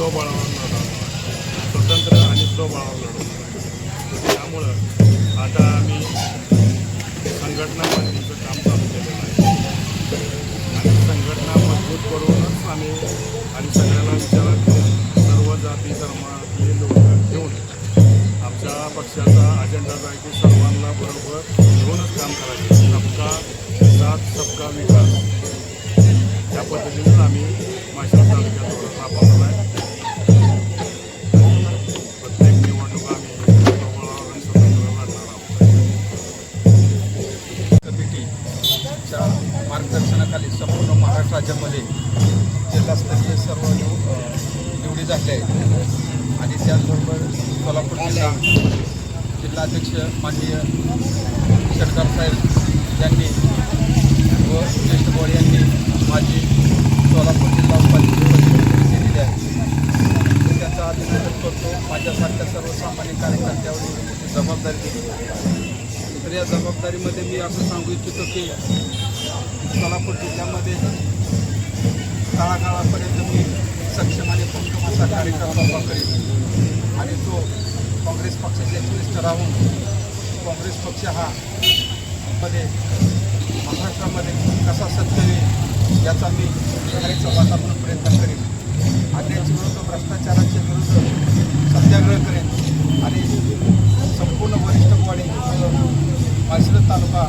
स्वबळावर लढवणार स्वतंत्र आणि स्वबळावर लढवणार त्यामुळं आता आम्ही संघटनाबांधणीचं काम चालू केलेलं आहे आणि संघटना मजबूत करूनच आम्ही आणि सगळ्याला विचारात घेऊन सर्व जाती धर्मातले लोक घेऊन आमच्या पक्षाचा अजेंडा आहे की सर्वांना बरोबर घेऊनच काम करायचं सबका साथ सबका विकास मार्गदर्शनाखाली संपूर्ण महाराष्ट्र राज्यामध्ये जिल्हास्तरीय सर्व निवडी झाल्या आहेत. आणि त्याचबरोबर सोलापूर जिल्हा जिल्हाध्यक्ष माननीय शेटकर साहेब यांनी व ज्येष्ठ बोळे यांनी माझी सोलापूर जिल्हा उपाध्यक्ष दिलेली आहे मी त्यांचा अभिनंदन करतो. माझ्यासारख्या सर्वसामान्य कार्यकर्त्यावर जबाबदारी दिली. तर या जबाबदारीमध्ये मी असं सांगू इच्छितो की सोलापूर जिल्ह्यामध्ये तळागाळापर्यंत मी सक्षम आणि भक्कम असा कार्यक्रम उभा करीन आणि तो काँग्रेस पक्षाचे एकनिष्ठ राहून काँग्रेस पक्ष हा मध्ये महाराष्ट्रामध्ये कसा सत्य येईल याचा मी करायचा वातावरण प्रयत्न करेन. अन्यायाच्या विरुद्ध भ्रष्टाचाराच्या विरुद्ध सत्याग्रह करेन. आणि संपूर्ण वरिष्ठ वाडी माळशिरस तालुका